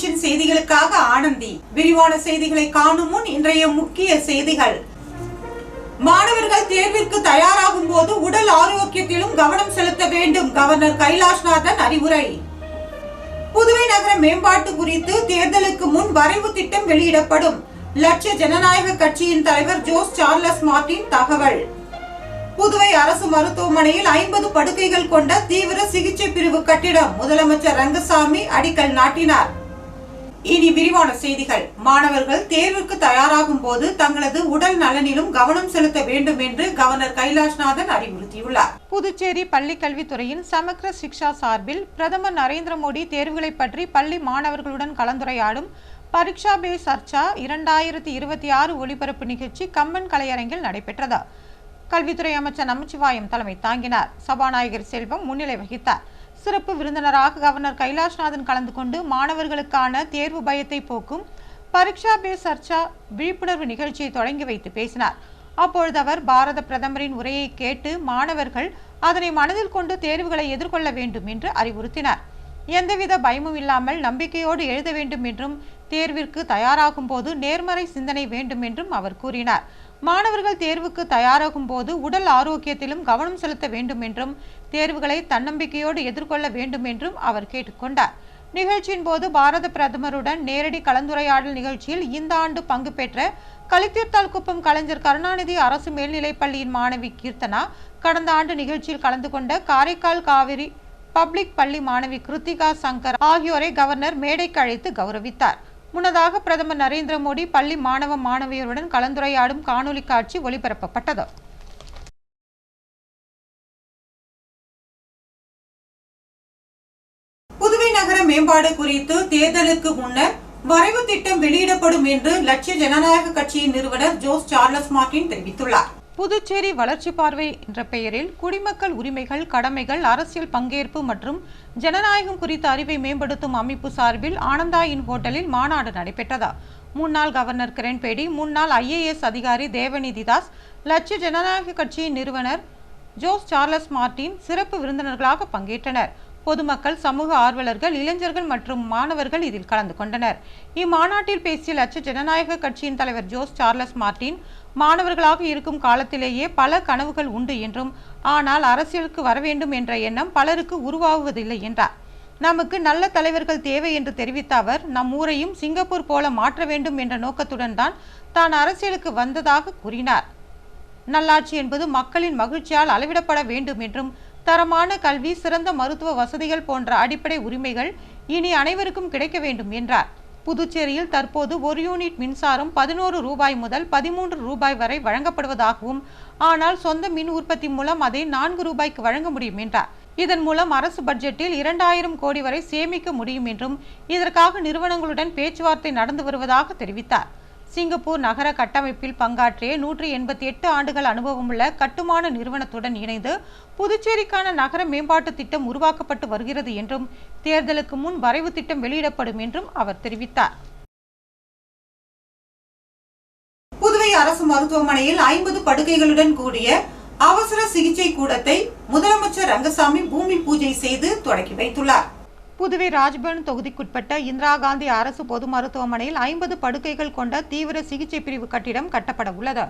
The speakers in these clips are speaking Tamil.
கமிஷன் செய்திகளுக்காக ஆனந்தி. விரிவான செய்திகளை காணும் முன் இன்றைய முக்கிய செய்திகள். மாணவர்கள் தேர்விற்கு தயாராகும் போது உடல் ஆரோக்கியத்திலும் கவனம் செலுத்த வேண்டும் கவர்னர் கைலாஷ்நாதன் அறிவுரை. புதுவை நகர மேம்பாட்டு குறித்து தேர்தலுக்கு முன் வரைவு திட்டம் வெளியிடப்படும். லட்சிய ஜனநாயக கட்சியின் தலைவர் ஜோஸ் சார்லஸ் மார்டின் தகவல். புதுவை அரசு மருத்துவமனையில் ஐம்பது படுக்கைகள் கொண்ட தீவிர சிகிச்சை பிரிவு கட்டிடம் முதலமைச்சர் ரங்கசாமி அடிக்கல் நாட்டினார். இனி விரிவான செய்திகள். மாணவர்கள் தேர்வுக்கு தயாராகும் போது தங்களது உடல் நலனிலும் கவனம் செலுத்த வேண்டும் என்று கவர்னர் கைலாஷ்நாதன் அறிவுறுத்தியுள்ளார். புதுச்சேரி பள்ளி கல்வித்துறையின் சமக்ர சிக்ஷா சார்பில் பிரதமர் நரேந்திர மோடி தேர்வுகளை பற்றி பள்ளி மாணவர்களுடன் கலந்துரையாடும் பரீட்சா பே சர்ச்சா இரண்டாயிரத்தி இருபத்தி ஆறு ஒளிபரப்பு நிகழ்ச்சி கம்பன் கலையரங்கில் நடைபெற்றது. கல்வித்துறை அமைச்சர் நமச்சிவாயம் தலைமை தாங்கினார். சபாநாயகர் செல்வம் முன்னிலை வகித்தார். சிறப்பு விருந்தினராக கவர்னர் கைலாஷ்நாதன் கலந்து கொண்டு மாணவர்களுக்கான தேர்வு பயத்தை போக்கும் பரீட்சா பே சர்ச்சா விழிப்புணர்வு நிகழ்ச்சியை தொடங்கி வைத்து பேசினார். அப்பொழுது அவர் பாரத பிரதமரின் உரையை கேட்டு மாணவர்கள் அதனை மனதில் கொண்டு தேர்வுகளை எதிர்கொள்ள வேண்டும் என்று அறிவுறுத்தினார். எந்தவித பயமும் இல்லாமல் நம்பிக்கையோடு எழுத வேண்டும் என்றும் தேர்விற்கு தயாராகும் போது நேர்மறை சிந்தனை வேண்டும் என்றும் அவர் கூறினார். மாணவர்கள் தேர்வுக்கு தயாராகும் போது உடல் ஆரோக்கியத்திலும் கவனம் செலுத்த வேண்டும் என்றும் தேர்வுகளை தன்னம்பிக்கையோடு எதிர்கொள்ள வேண்டும் என்றும் அவர் கேட்டுக்கொண்டார். நிகழ்ச்சியின் போது பாரத பிரதமருடன் நேரடி கலந்துரையாடல் நிகழ்ச்சியில் இந்த ஆண்டு பங்கு பெற்ற கலித்தீர்த்தால் குப்பம் கலைஞர் கருணாநிதி அரசு மேல்நிலைப் பள்ளியின் மாணவி கீர்த்தனா கடந்த ஆண்டு நிகழ்ச்சியில் கலந்து கொண்ட காரைக்கால் காவிரி பப்ளிக் பள்ளி மாணவி கிருத்திகா சங்கர் ஆகியோரை கவர்னர் மேடைக்கு அழைத்து கௌரவித்தார். முன்னதாக பிரதமர் நரேந்திர மோடி பள்ளி மாணவ மாணவியருடன் கலந்துரையாடும் காணொலி காட்சி ஒளிபரப்பப்பட்டது. புதுவை மேம்பாடு குறித்து தேர்தலுக்கு முன்னர் வரைவு திட்டம் வெளியிடப்படும் என்று லட்சிய ஜனநாயக கட்சியின் நிறுவனர் ஜோஸ் சார்லஸ் மார்டின் தெரிவித்துள்ளார். புதுச்சேரி வளர்ச்சி பார்வை என்ற பெயரில் குடிமக்கள் உரிமைகள் கடமைகள் அரசியல் பங்கேற்பு மற்றும் ஜனநாயகம் குறித்த அறிவை மேம்படுத்தும் அமைப்பு சார்பில் ஆனந்தா இன் ஹோட்டலில் மாநாடு நடைபெற்றதா. முன்னாள் கவர்னர் கிரண்பேடி முன்னாள் ஐஏஎஸ் அதிகாரி தேவநிதி தாஸ் லட்சிய ஜனநாயக கட்சியின் நிறுவனர் ஜோஸ் சார்லஸ் மார்டின் சிறப்பு விருந்தினர்களாக பங்கேற்றனர். பொதுமக்கள் சமூக ஆர்வலர்கள் இளைஞர்கள் மற்றும் மாணவர்கள் இதில் கலந்து கொண்டனர். இம்மாநாட்டில் பேசிய லட்ச ஜனநாயக கட்சியின் தலைவர் ஜோஸ் சார்லஸ் மார்டின் மாணவர்களாக இருக்கும் காலத்திலேயே பல கனவுகள் உண்டு என்றும் ஆனால் அரசியலுக்கு வர வேண்டும் என்ற எண்ணம் பலருக்கு உருவாகுவதில்லை என்றார். நமக்கு நல்ல தலைவர்கள் தேவை என்று தெரிவித்த அவர் நம் ஊரையும் சிங்கப்பூர் போல மாற்ற வேண்டும் என்ற நோக்கத்துடன் தான் தான் அரசியலுக்கு வந்ததாக கூறினார். நல்லாட்சி என்பது மக்களின் மகிழ்ச்சியால் அளவிடப்பட வேண்டும் என்றும் தரமான கல்வி சிறந்த மருத்துவ வசதிகள் போன்ற அடிப்படை உரிமைகள் இனி அனைவருக்கும் கிடைக்க வேண்டும் என்றார். புதுச்சேரியில் தற்போது ஒரு யூனிட் மின்சாரம் பதினோரு ரூபாய் முதல் பதிமூன்று ரூபாய் வரை வழங்கப்படுவதாகவும் ஆனால் சொந்த மின் உற்பத்தி மூலம் அதை நான்கு ரூபாய்க்கு வழங்க முடியும் என்றார். இதன் மூலம் அரசு பட்ஜெட்டில் இரண்டாயிரம் கோடி வரை சேமிக்க முடியும் என்றும் இதற்காக நிறுவனங்களுடன் பேச்சுவார்த்தை நடந்து வருவதாக தெரிவித்தார். சிங்கப்பூர் நகர கட்டமைப்பில் பங்காற்றிய நூற்றி எண்பத்தி எட்டு ஆண்டுகள் அனுபவமுள்ள கட்டுமான நிறுவனத்துடன் இணைந்து புதுச்சேரிக்கான நகர மேம்பாட்டு திட்டம் உருவாக்கப்பட்டு வருகிறது என்றும் தேர்தலுக்கு முன் வரைவு திட்டம் வெளியிடப்படும் என்றும் அவர் தெரிவித்தார். புதுவை அரசு மருத்துவமனையில் ஐம்பது படுக்கைகளுடன் கூடிய அவசர சிகிச்சை கூடத்தை முதலமைச்சர் ரங்கசாமி பூமி பூஜை செய்து தொடங்கி வைத்துள்ளார். புதுவை ராஜ்பவன் தொகுதிக்குட்பட்ட இந்திரா காந்தி அரசு பொது மருத்துவமனையில் ஐம்பது படுக்கைகள் கொண்ட தீவிர சிகிச்சை பிரிவு கட்டிடம் கட்டப்பட உள்ளது.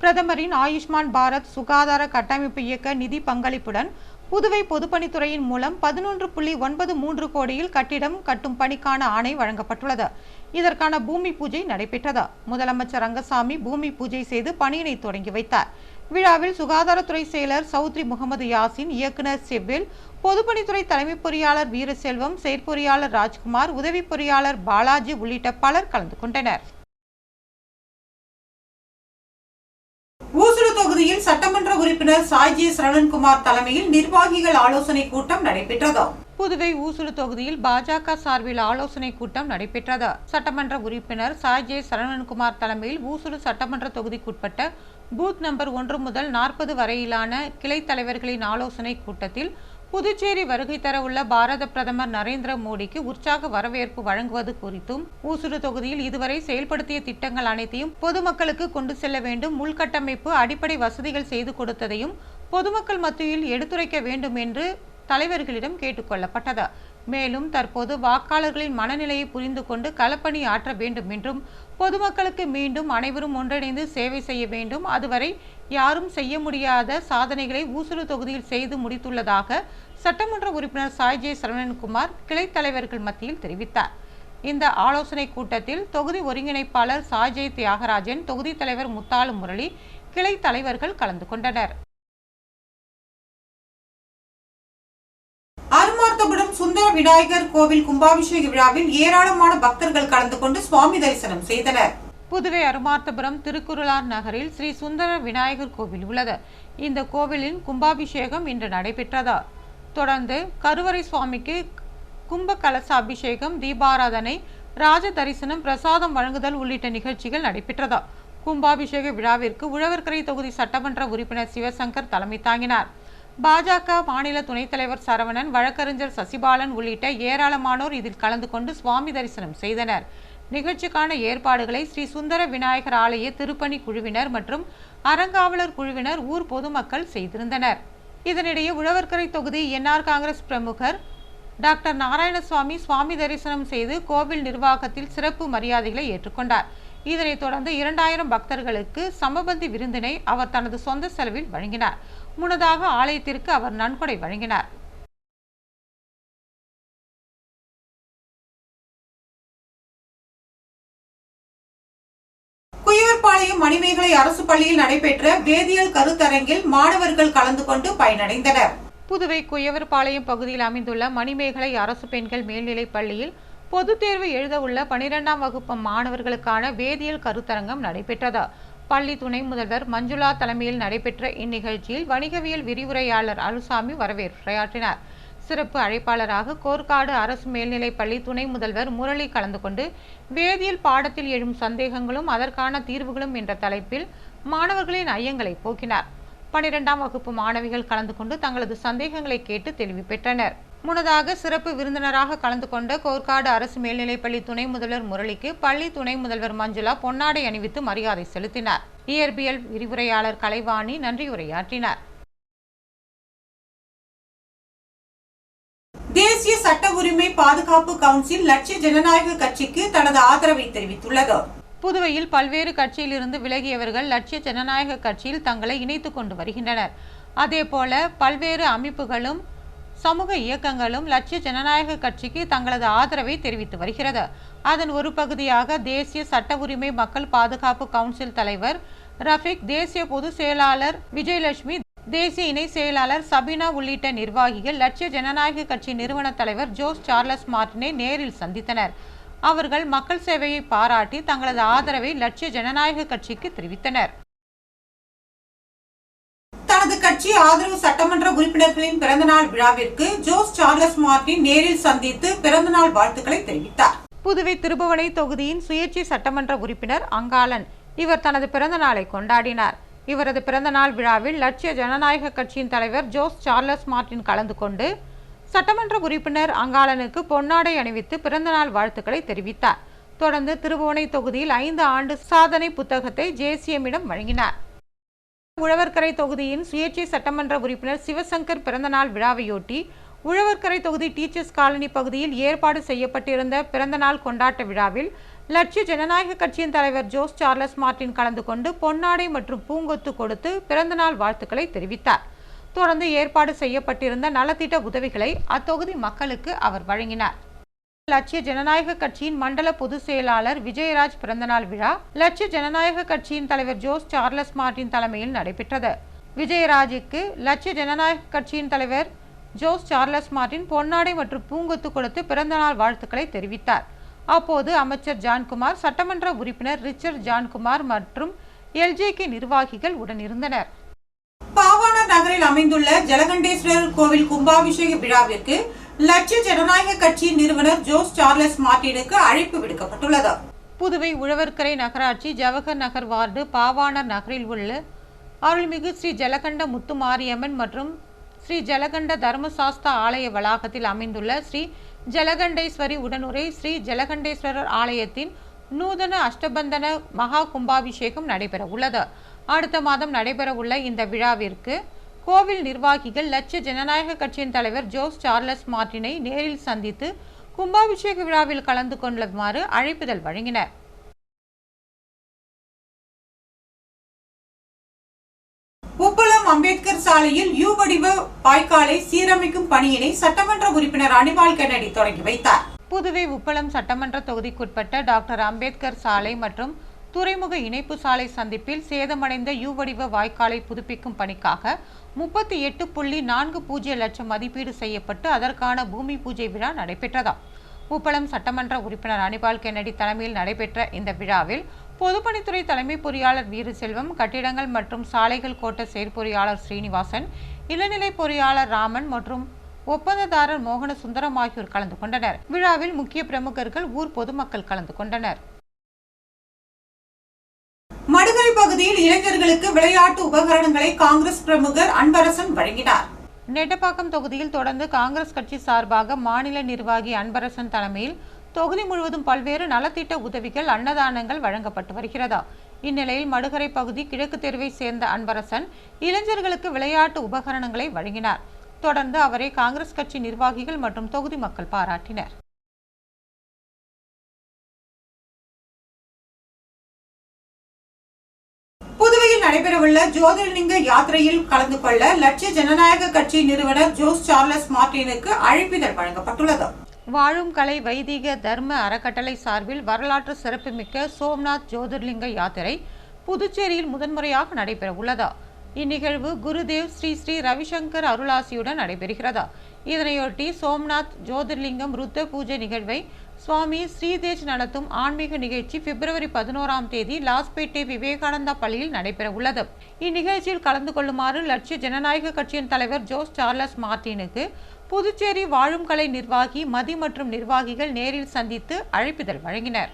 பிரதமரின் ஆயுஷ்மான் பாரத் சுகாதார கட்டமைப்பு இயக்க நிதி பங்களிப்புடன் புதுவை பொதுப்பணித்துறையின் மூலம் பதினொன்று புள்ளி ஒன்பது மூன்று கோடியில் கட்டிடம் கட்டும் பணிக்கான ஆணை வழங்கப்பட்டுள்ளது. இதற்கான பூமி பூஜை நடைபெற்றது. முதலமைச்சர் ரங்கசாமி பூமி பூஜை செய்து பணியினை தொடங்கி வைத்தார். விழாவில் சுகாதாரத்துறை செயலர் சௌத்ரி முகமது யாசின் இயக்குனர் செவ்வில் பொதுப்பணித்துறை தலைமை பொறியாளர் வீரசெல்வம் செயற்பொறியாளர் ராஜ்குமார் உதவி பொறியாளர் பாலாஜி உள்ளிட்ட பலர் கலந்து கொண்டனர். ஊசுடு தொகுதியில் சட்டமன்ற உறுப்பினர் சாய்ஜி சரவணன்குமார் தலைமையில் நிர்வாகிகள் ஆலோசனை கூட்டம் நடைபெற்றது. புதுவை ஊசுடு தொகுதியில் பாஜக சார்பில் ஆலோசனை கூட்டம் நடைபெற்றது. சட்டமன்ற உறுப்பினர் சாஜே சரவணன்குமார் தலைமையில் ஊசுடு சட்டமன்ற தொகுதிக்குட்பட்ட பூத் நம்பர் ஒன்று முதல் நாற்பது வரையிலான கிளை தலைவர்களின் ஆலோசனை கூட்டத்தில் புதுச்சேரி வருகை தரவுள்ள பாரத பிரதமர் நரேந்திர மோடிக்கு உற்சாக வரவேற்பு வழங்குவது குறித்தும் ஊசுடு தொகுதியில் இதுவரை செயல்படுத்திய திட்டங்கள் அனைத்தையும் பொதுமக்களுக்கு கொண்டு செல்ல வேண்டும் உள்கட்டமைப்பு அடிப்படை வசதிகள் செய்து கொடுத்ததையும் பொதுமக்கள் மத்தியில் எடுத்துரைக்க வேண்டும் என்று தலைவர்களிடம் கேட்டுக்கொள்ளப்பட்டது மேலும் தற்போது வாக்காளர்களின் மனநிலையை புரிந்து கொண்டு களப்பணி ஆற்ற வேண்டும் என்றும் பொதுமக்களுக்கு மீண்டும் அனைவரும் ஒன்றிணைந்து சேவை செய்ய வேண்டும். அதுவரை யாரும் செய்ய முடியாத சாதனைகளை ஊசுடு தொகுதியில் செய்து முடித்துள்ளதாக சட்டமன்ற உறுப்பினர் சாய்ஜே சரவணன்குமார் கிளை தலைவர்கள் மத்தியில் தெரிவித்தார். இந்த ஆலோசனை கூட்டத்தில் தொகுதி ஒருங்கிணைப்பாளர் சாஜே தியாகராஜன் தொகுதி தலைவர் முத்தாலு முரளி கிளை தலைவர்கள் கலந்து கொண்டனர். சுந்தர விநாயகர் கோவில் கும்பாபிஷேக விழாவில் ஏராளமான பக்தர்கள் கலந்து கொண்டு சுவாமி தரிசனம் செய்தனர். புதுவை அருமார்த்தபுரம் திருக்குறளார் நகரில் ஸ்ரீ சுந்தர விநாயகர் கோவில் உள்ளது. இந்த கோவிலின் கும்பாபிஷேகம் இன்று நடைபெற்றதா. தொடர்ந்து கருவறை சுவாமிக்கு கும்ப கலசாபிஷேகம் தீபாராதனை ராஜ தரிசனம் பிரசாதம் வழங்குதல் உள்ளிட்ட நிகழ்ச்சிகள் நடைபெற்றதா. கும்பாபிஷேக விழாவிற்கு உழவர்கரை தொகுதி சட்டமன்ற உறுப்பினர் சிவசங்கர் தலைமை தாங்கினார். பாஜக மாநில துணைத் தலைவர் சரவணன் வழக்கறிஞர் சசிபாலன் உள்ளிட்ட ஏராளமானோர் இதில் கலந்து கொண்டு சுவாமி தரிசனம் செய்தனர். நிகழ்ச்சிக்கான ஏற்பாடுகளை ஸ்ரீ சுந்தர விநாயகர் ஆலய திருப்பணி குழுவினர் மற்றும் அறங்காவலர் குழுவினர் ஊர் பொதுமக்கள் செய்திருந்தனர். இதனிடையே உழவர்கரை தொகுதி என்ஆர் காங்கிரஸ் பிரமுகர் டாக்டர் நாராயணசுவாமி சுவாமி தரிசனம் செய்து கோவில் நிர்வாகத்தில் சிறப்பு மரியாதைகளை ஏற்றுக்கொண்டார். இதனைத் தொடர்ந்து இரண்டாயிரம் பக்தர்களுக்கு சமபந்தி விருந்தினை அவர் தனது சொந்த செலவில் வழங்கினார். முன்னதாக ஆலயத்திற்கு அவர் நன்கொடை வழங்கினார். குயவர்பாளையம் மணிமேகலை அரசு பள்ளியில் நடைபெற்ற வேதியியல் கருத்தரங்கில் மாணவர்கள் கலந்து கொண்டு பயனடைந்தனர். புதுவை குயவர்பாளையம் பகுதியில் அமைந்துள்ள மணிமேகலை அரசு பெண்கள் மேல்நிலைப் பள்ளியில் பொதுத் தேர்வு எழுத உள்ள பனிரெண்டாம் வகுப்பு மாணவர்களுக்கான வேதியியல் கருத்தரங்கம் நடைபெற்றது. பள்ளி துணை முதல்வர் மஞ்சுளா தலைமையில் நடைபெற்ற இந்நிகழ்ச்சியில் வணிகவியல் விரிவுரையாளர் அருசாமி வரவேற்புரையாற்றினார் சிறப்பு அழைப்பாளராக கோர்க்காடு அரசு மேல்நிலைப் பள்ளி துணை முதல்வர் முரளி கலந்து கொண்டு வேதியியல் பாடத்தில் எழும் சந்தேகங்களும் அதற்கான தீர்வுகளும் என்ற தலைப்பில் மாணவர்களின் ஐயங்களை போக்கினார். பனிரெண்டாம் வகுப்பு மாணவிகள் கலந்து கொண்டு தங்களது சந்தேகங்களை கேட்டு தெளிவு பெற்றனர். முன்னதாக சிறப்பு விருந்தினராக கலந்து கொண்ட கோர்க்காடு அரசு மேல்நிலைப்பள்ளி துணை முதல்வர் முரளிக்கு பள்ளி துணை முதல்வர் மஞ்சுளா பொன்னாடை அணிவித்து மரியாதை செலுத்தினார். இயற்பியல் விரிவுரையாளர் கலைவாணி நன்றியுரையாற்றினார். தேசிய சட்ட உரிமை பாதுகாப்பு கவுன்சில் லட்சிய ஜனநாயக கட்சிக்கு தனது ஆதரவை தெரிவித்துள்ளது. புதுவையில் பல்வேறு கட்சியிலிருந்து விலகியவர்கள் லட்சிய ஜனநாயக கட்சியில் தங்களை இணைத்துக் கொண்டு வருகின்றனர். அதேபோல பல்வேறு அமைப்புகளும் சமூக இயக்கங்களும் லட்சிய ஜனநாயக கட்சிக்கு தங்களது ஆதரவை தெரிவித்து வருகிறது. அதன் ஒரு பகுதியாக தேசிய சட்ட உரிமை மக்கள் பாதுகாப்பு கவுன்சில் தலைவர் ரஃபிக் தேசிய பொதுச் செயலாளர் விஜயலட்சுமி தேசிய இணை செயலாளர் சபினா உள்ளிட்ட நிர்வாகிகள் லட்சிய ஜனநாயக கட்சி நிறுவன தலைவர் ஜோஸ் சார்லஸ் மார்டினை நேரில் சந்தித்தனர். அவர்கள் மக்கள் சேவையை பாராட்டி தங்களது ஆதரவை லட்சிய ஜனநாயக கட்சிக்கு தெரிவித்தனர். தனது கட்சி ஆதரவு சட்டமன்ற உறுப்பினர்களின் பிறந்தநாள் விழாவிற்கு ஜோஸ் சார்லஸ் மார்டின் நேரில் சந்தித்து பிறந்தநாள் வாழ்த்துக்களை தெரிவித்தார். புதுவை திருபுவனை தொகுதியின் சுயேட்சை சட்டமன்ற உறுப்பினர் அங்காளன். இவர் தனது பிறந்த நாளை கொண்டாடினார். இவரது பிறந்தநாள் விழாவில் லட்சிய ஜனநாயக கட்சியின் தலைவர் ஜோஸ் சார்லஸ் மார்டின் கலந்து கொண்டு சட்டமன்ற உறுப்பினர் அங்காளனுக்கு பொன்னாடை அணிவித்து பிறந்தநாள் வாழ்த்துக்களை தெரிவித்தார். தொடர்ந்து திருபுவனை தொகுதியில் ஐந்து ஆண்டு சாதனை புத்தகத்தை ஜேசிஎம்மிடம் வழங்கினார். உழவர்கரை தொகுதியின் சுயேட்சை சட்டமன்ற உறுப்பினர் சிவசங்கர் பிறந்தநாள் விழாவையொட்டி உழவர்கரை தொகுதி டீச்சர்ஸ் காலனி பகுதியில் ஏற்பாடு செய்யப்பட்டிருந்த பிறந்தநாள் கொண்டாட்ட விழாவில் லட்சிய ஜனநாயக கட்சியின் தலைவர் ஜோஸ் சார்லஸ் மார்டின் கலந்து கொண்டு பொன்னாடை மற்றும் பூங்கொத்து கொடுத்து பிறந்தநாள் வாழ்த்துக்களை தெரிவித்தார். தொடர்ந்து ஏற்பாடு செய்யப்பட்டிருந்த நலத்திட்ட உதவிகளை அத்தொகுதி மக்களுக்கு அவர் வழங்கினார். லட்சிய ஜனநாயக கட்சியின் மண்டல பொதுச் செயலாளர் விஜயராஜ் பிறந்தநாள் விழா லட்சிய ஜனநாயக கட்சியின் தலைவர் ஜோஸ் சார்லஸ் மார்டின் தலைமையில் நடைபெற்றது. விஜயராஜுக்கு லட்சிய ஜனநாயக கட்சியின் தலைவர் ஜோஸ் சார்லஸ் மார்டின் பொன்னாடை மற்றும் பூங்கொத்து கொடுத்து பிறந்தநாள் வாழ்த்துக்களை தெரிவித்தார். அப்போது அமைச்சர் ஜான்குமார் சட்டமன்ற உறுப்பினர் ரிச்சர்ட் ஜான்குமார் மற்றும் எல்ஜேகே நிர்வாகிகள் உடனிருந்தனர். பாவான நகரில் அமைந்துள்ள ஜலகண்டேஸ்வரர் கோவில் கும்பாபிஷேக விழாவிற்கு லட்சிய ஜனநாயக கட்சியின் நிறுவனர் ஜோஸ் சார்லஸ் மார்டினுக்கு அழைப்பு விடுக்கப்பட்டுள்ளது. புதுவை உழவர்கரை நகராட்சி ஜவஹர் நகர் வார்டு பாவாணர் நகரில் உள்ள அருள்மிகு ஸ்ரீ ஜலகண்ட முத்து மாரியம்மன் மற்றும் ஸ்ரீ ஜலகண்ட தர்மசாஸ்தா ஆலய வளாகத்தில் அமைந்துள்ள ஸ்ரீ ஜலகண்டேஸ்வரி உடனுரை ஸ்ரீ ஜலகண்டேஸ்வரர் ஆலயத்தின் நூதன அஷ்டபந்தன மகா கும்பாபிஷேகம் நடைபெற உள்ளது அடுத்த மாதம் நடைபெற உள்ள இந்த விழாவிற்கு கோவில் நிர்வாகிகள் லட்சிய ஜனநாயக கட்சியின் தலைவர் ஜோஸ் சார்லஸ் மார்டினை நேரில் சந்தித்து கும்பாபிஷேக விழாவில் கலந்து கொள்ளுமாறு அழைப்புதல் வழங்கினர். உப்பளம் அம்பேத்கர் சாலையில் யூ வடிவ வாய்க்காலை சீரமைக்கும் பணியினை சட்டமன்ற உறுப்பினர் அனிபால் கென்னடி தொடங்கி வைத்தார். புதுவை உப்பளம் சட்டமன்ற தொகுதிக்குட்பட்ட டாக்டர் அம்பேத்கர் சாலை மற்றும் துறைமுக இணைப்பு சாலை சந்திப்பில் சேதமடைந்த யூ வடிவ வாய்க்காலை புதுப்பிக்கும் பணிக்காக முப்பத்தி எட்டு புள்ளி நான்கு பூஜ்ஜிய லட்சம் மதிப்பீடு செய்யப்பட்டு அதற்கான பூமி பூஜை விழா நடைபெற்றதா உப்பளம் சட்டமன்ற உறுப்பினர் அனிபால் கென்னடி தலைமையில் நடைபெற்ற இந்த விழாவில் பொதுப்பணித்துறை தலைமை பொறியாளர் வீரசெல்வம் கட்டிடங்கள் மற்றும் சாலைகள் கோட்ட செயற்பொறியாளர் ஸ்ரீனிவாசன் இளநிலை பொறியாளர் ராமன் மற்றும் ஒப்பந்ததாரர் மோகன சுந்தரம் ஆகியோர் கலந்து கொண்டனர். விழாவில் முக்கிய பிரமுகர்கள் ஊர் பொதுமக்கள் கலந்து கொண்டனர். பகுதியில் இளைஞர்களுக்கு விளையாட்டு உபகரணங்களை காங்கிரஸ் பிரமுகர் அன்பரசன் வழங்கினார். நெட்டப்பாக்கம் தொகுதியில் தொடர்ந்து காங்கிரஸ் கட்சி சார்பாக மாநில நிர்வாகி அன்பரசன் தலைமையில் தொகுதி முழுவதும் பல்வேறு நலத்திட்ட உதவிகள் அன்னதானங்கள் வழங்கப்பட்டு வருகிறதா. இந்நிலையில் மடுகரை பகுதி கிழக்கு தெருவை சேர்ந்த அன்பரசன் இளைஞர்களுக்கு விளையாட்டு உபகரணங்களை வழங்கினார். தொடர்ந்து அவரை காங்கிரஸ் கட்சி நிர்வாகிகள் மற்றும் தொகுதி மக்கள் பாராட்டினர். நடைபெறவுள்ள ஜோதிர்லிங்க யாத்திரையில் கலந்து கொள்ள லட்சிய ஜனநாயக கட்சி நிறுவனர் ஜோஸ் சார்லஸ் மார்டினுக்கு அழைப்பிதழ் வழங்கப்பட்டுள்ளது. வாழும் கலை வைதிக தர்ம அறக்கட்டளை சார்பில் வரலாற்று சிறப்புமிக்க சோம்நாத் ஜோதிர்லிங்க யாத்திரை புதுச்சேரியில் முதன்முறையாக நடைபெற உள்ளதா இந்நிகழ்வு குருதேவ் ஸ்ரீ ஸ்ரீ ரவிசங்கர் அருளாசியுடன் நடைபெறுகிறதா? இதனையொட்டி சோம்நாத் ஜோதிர்லிங்கம் ருத்த பூஜை நிகழ்வை சுவாமி ஸ்ரீதேஜ் நடத்தும் ஆன்மீக நிகழ்ச்சி பிப்ரவரி பதினோராம் தேதி லாஸ்பேட்டை விவேகானந்தா பள்ளியில் நடைபெற உள்ளது. இந்நிகழ்ச்சியில் கலந்து கொள்ளுமாறு லட்சிய ஜனநாயக கட்சியின் தலைவர் ஜோஸ் சார்லஸ் மார்டினுக்கு புதுச்சேரி வாழும் கலை நிர்வாகி மதி மற்றும் நிர்வாகிகள் நேரில் சந்தித்து அழைப்பிதழ் வழங்கினர்.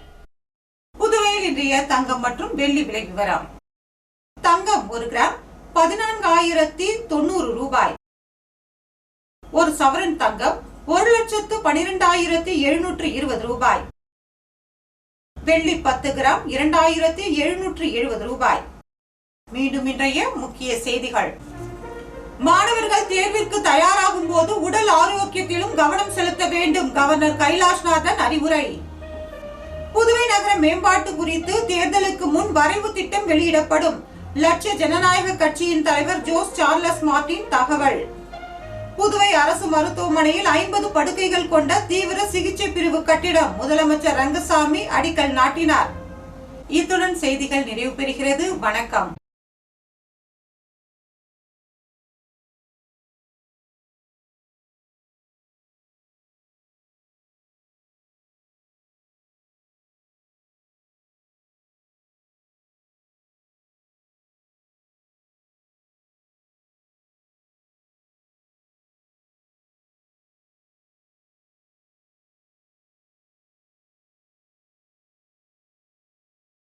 புதுவையில் இன்றைய தங்கம் மற்றும் வெள்ளி விலை விவரம். தங்கம் ஒரு கிராம் பதினான்காயிரத்தி தொண்ணூறு ரூபாய். ஒரு சவரன் தங்கம் ஒரு லட்சத்து பனிரெண்டாயிரத்தி எழுநூற்று இருபது ரூபாய். வெள்ளி பத்து கிராம் இரண்டாயிரத்தி எழுநூற்று எழுபது ரூபாய். மீண்டும் இன்றைய முக்கிய செய்திகள். மாணவர்கள் தேர்விற்கு தயாராகும் போது உடல் ஆரோக்கியத்திலும் கவனம் செலுத்த வேண்டும் கவர்னர் கைலாஷ்நாதன் அறிவுரை. புதுவை நகர மேம்பாட்டு குறித்து தேர்தலுக்கு முன் வரைவு திட்டம் வெளியிடப்படும். லட்சிய ஜனநாயக கட்சியின் தலைவர் ஜோஸ் சார்லஸ் மார்டின் தகவல். புதுவை அரசு மருத்துவமனையில் ஐம்பது படுக்கைகள் கொண்ட தீவிர சிகிச்சை பிரிவு கட்டிடம் முதலமைச்சர் ரங்கசாமி அடிக்கல் நாட்டினார். இத்துடன் செய்திகள் நிறைவு பெறுகிறது. வணக்கம்.